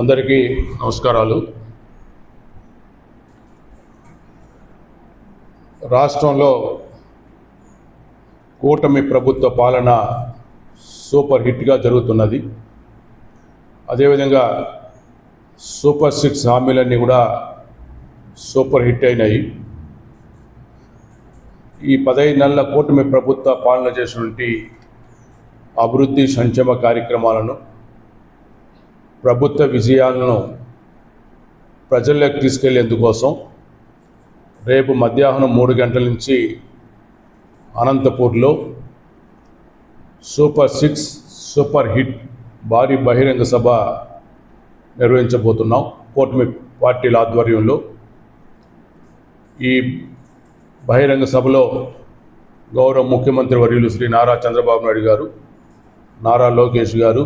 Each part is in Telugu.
అందరికీ నమస్కారాలు. రాష్ట్రంలో కూటమి ప్రభుత్వ పాలన సూపర్ హిట్గా జరుగుతున్నది. అదేవిధంగా సూపర్ సిక్స్ హామీలన్నీ కూడా సూపర్ హిట్ అయినాయి. ఈ పదహైదు నెలల కూటమి ప్రభుత్వ పాలన చేసినటువంటి అభివృద్ధి సంక్షేమ కార్యక్రమాలను ప్రభుత్వ విజయాలను ప్రజల్లోకి తీసుకెళ్ళేందుకోసం రేపు మధ్యాహ్నం మూడు గంటల నుంచి అనంతపూర్లో సూపర్ సిక్స్ సూపర్ హిట్ భారీ బహిరంగ సభ నిర్వహించబోతున్నాం. కూటమి పార్టీల ఆధ్వర్యంలో ఈ బహిరంగ సభలో గౌరవ ముఖ్యమంత్రి వర్యులు శ్రీ నారా చంద్రబాబు నాయుడు గారు నారా లోకేష్ గారు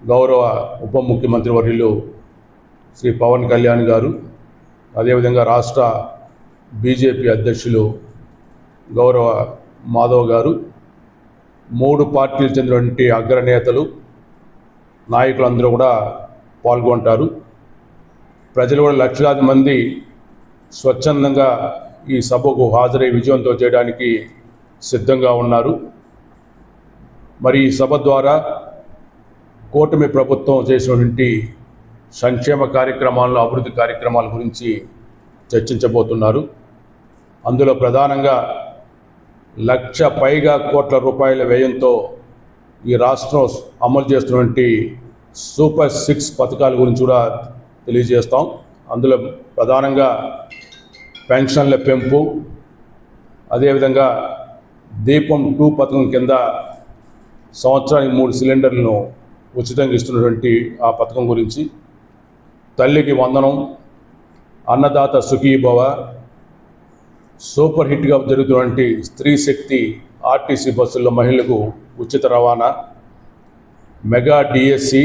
గౌరవ ఉప ముఖ్యమంత్రి వర్యులు శ్రీ పవన్ కళ్యాణ్ గారు అదేవిధంగా రాష్ట్ర బీజేపీ అధ్యక్షులు గౌరవ మాధవ్ గారు మూడు పార్టీలు చెందినటువంటి అగ్రనేతలు నాయకులందరూ కూడా పాల్గొంటారు. ప్రజలు కూడా లక్షలాది మంది స్వచ్ఛందంగా ఈ సభకు హాజరై విజయంతో చేయడానికి సిద్ధంగా ఉన్నారు. మరి ఈ సభ ద్వారా కూటమి ప్రభుత్వం చేసినటువంటి సంక్షేమ కార్యక్రమాల్లో అభివృద్ధి కార్యక్రమాల గురించి చర్చించబోతున్నారు. అందులో ప్రధానంగా లక్ష పైగా కోట్ల రూపాయల వ్యయంతో ఈ రాష్ట్రం అమలు చేస్తున్నటువంటి సూపర్ సిక్స్ పథకాల గురించి కూడా తెలియజేస్తాం. అందులో ప్రధానంగా పెన్షన్ల పెంపు అదేవిధంగా దీపం టూ పథకం కింద సంవత్సరానికి మూడు సిలిండర్లను ఉచితంగా ఇస్తున్నటువంటి ఆ పథకం గురించి. తల్లికి వందనం అన్నదాత సుఖీభవ సూపర్ హిట్గా జరుగుతున్నటువంటి స్త్రీ శక్తి ఆర్టీసీ బస్సుల్లో మహిళలకు ఉచిత రవాణా మెగా డిఎస్సి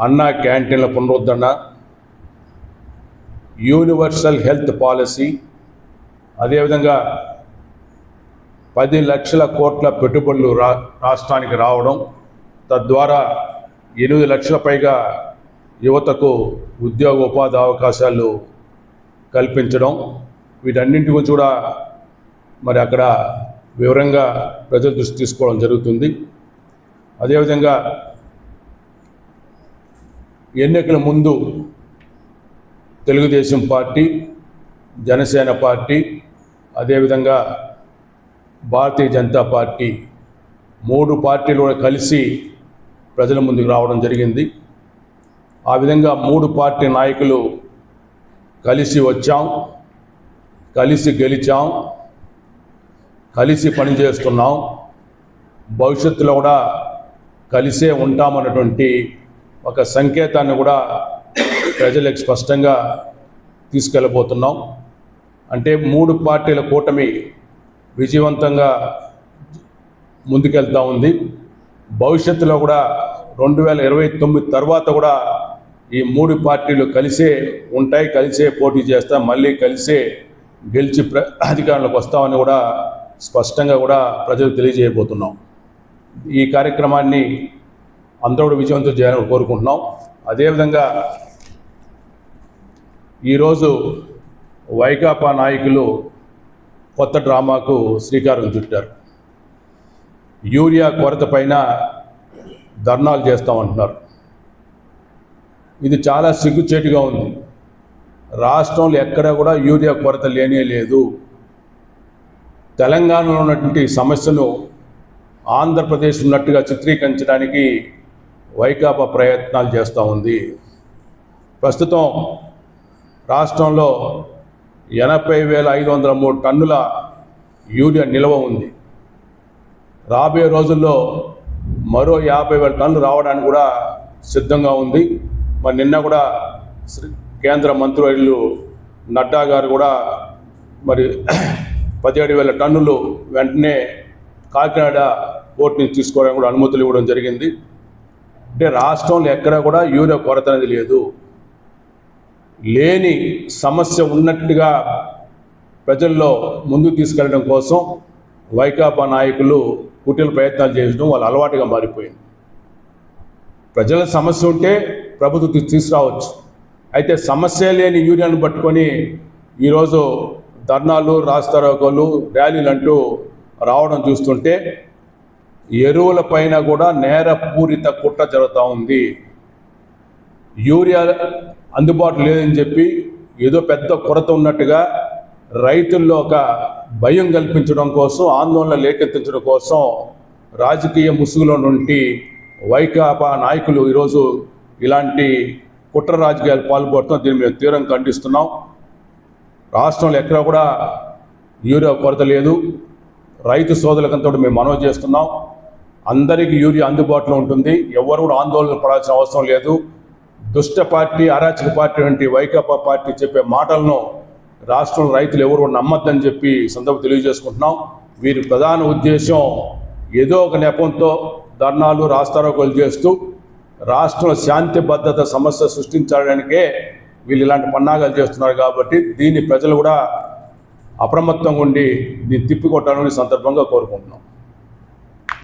అన్నా క్యాంటీన్ల పునరుద్ధరణ యూనివర్సల్ హెల్త్ పాలసీ అదేవిధంగా పది లక్షల కోట్ల పెట్టుబడులు రా రాష్ట్రానికి రావడం తద్వారా ఎనిమిది లక్షల పైగా యువతకు ఉద్యోగ ఉపాధి అవకాశాలు కల్పించడం వీటన్నింటి గురించి కూడా మరి అక్కడ వివరంగా ప్రజల దృష్టి తీసుకోవడం జరుగుతుంది. అదేవిధంగా ఎన్నికల ముందు తెలుగుదేశం పార్టీ జనసేన పార్టీ అదేవిధంగా భారతీయ జనతా పార్టీ మూడు పార్టీలు కూడా కలిసి ప్రజల ముందుకు రావడం జరిగింది. ఆ విధంగా మూడు పార్టీ నాయకులు కలిసి వచ్చాం. కలిసి గెలిచాం. కలిసి పనిచేస్తున్నాం. భవిష్యత్తులో కూడా కలిసే ఉంటామన్నటువంటి ఒక సంకేతాన్ని కూడా ప్రజలకు స్పష్టంగా తీసుకెళ్ళబోతున్నాం. అంటే మూడు పార్టీల కూటమి విజయవంతంగా ముందుకెళ్తా ఉంది. భవిష్యత్తులో కూడా రెండు వేల ఇరవై తొమ్మిది తర్వాత కూడా ఈ మూడు పార్టీలు కలిసే ఉంటాయి కలిసే పోటీ చేస్తాం మళ్ళీ కలిసే గెలిచి ప్ర అధికారంలోకి వస్తామని కూడా స్పష్టంగా కూడా ప్రజలు తెలియజేయబోతున్నాం. ఈ కార్యక్రమాన్ని అందరూ కూడా విజయవంతం చేయాలని కోరుకుంటున్నాం. అదేవిధంగా ఈరోజు వైకాపా నాయకులు కొత్త డ్రామాకు శ్రీకారం చుట్టారు. యూరియా కొరత పైన ధర్నాలు చేస్తామంటున్నారు. ఇది చాలా సిగ్గుచేటుగా ఉంది. రాష్ట్రంలో ఎక్కడ కూడా యూరియా కొరత లేనే లేదు. తెలంగాణలో ఉన్నటువంటి సమస్యను ఆంధ్రప్రదేశ్ ఉన్నట్టుగా చిత్రీకరించడానికి వైకాపా ప్రయత్నాలు చేస్తూ ఉంది. ప్రస్తుతం రాష్ట్రంలో ఎనభై వేల ఐదు వందల మూడు టన్నుల యూరియా నిల్వ ఉంది. రాబోయే రోజుల్లో మరో యాభై వేల టన్నులు రావడానికి కూడా సిద్ధంగా ఉంది. మరి నిన్న కూడా శ్రీ- కేంద్ర మంత్రివర్యులు నడ్డా గారు కూడా మరి పదిహేడు వేల టన్నులు వెంటనే కాకినాడ పోర్ట్ నుంచి తీసుకోవడానికి కూడా అనుమతులు ఇవ్వడం జరిగింది. అంటే రాష్ట్రంలో ఎక్కడా కూడా యూరియా కొరత అనేది లేదు. లేని సమస్య ఉన్నట్టుగా ప్రజల్లో ముందుకు తీసుకెళ్ళడం కోసం వైకాపా నాయకులు కుటిల ప్రయత్నాలు చేయడం వాళ్ళ అలవాటుగా మారిపోయింది. ప్రజల సమస్య ఉంటే ప్రభుత్వం తీసుకురావచ్చు. అయితే సమస్య లేని యూరియాను పట్టుకొని ఈరోజు ధర్నాలు రాస్తారోకోలు ర్యాలీలు అంటూ రావడం చూస్తుంటే ఎరువుల పైన కూడా నేరపూరిత కుట్ర జరుగుతూ ఉంది. యూరియా అందుబాటులో లేదని చెప్పి ఏదో పెద్ద కొరత ఉన్నట్టుగా రైతుల్లో ఒక భయం కల్పించడం కోసం ఆందోళన లేకెత్తించడం కోసం రాజకీయ ముసుగులో నుండి వైకాపా నాయకులు ఈరోజు ఇలాంటి కుట్ర రాజకీయాలు పాల్పడుతున్నాం దీన్ని మేము తీవ్రంగా ఖండిస్తున్నాం. రాష్ట్రంలో ఎక్కడ కూడా యూరియా కొరత లేదు. రైతు సోదరులకంతో మేము మనవి చేస్తున్నాం. అందరికీ యూరియా అందుబాటులో ఉంటుంది. ఎవరు కూడా ఆందోళన పడాల్సిన అవసరం లేదు. దుష్ట పార్టీ అరాచక పార్టీ వంటి వైకాపా పార్టీ చెప్పే మాటలను రాష్ట్రంలో రైతులు ఎవరు నమ్మద్దని చెప్పి సందర్భం తెలియజేసుకుంటున్నాం. వీరి ప్రధాన ఉద్దేశం ఏదో ఒక నెపంతో ధర్నాలు రాస్తారోకలు చేస్తూ రాష్ట్రంలో శాంతి భద్రత సమస్య సృష్టించడానికే వీళ్ళు ఇలాంటి పన్నాగాలు చేస్తున్నారు కాబట్టి దీన్ని ప్రజలు కూడా అప్రమత్తంగా ఉండి దీన్ని తిప్పికొట్టాలని సందర్భంగా కోరుకుంటున్నాం.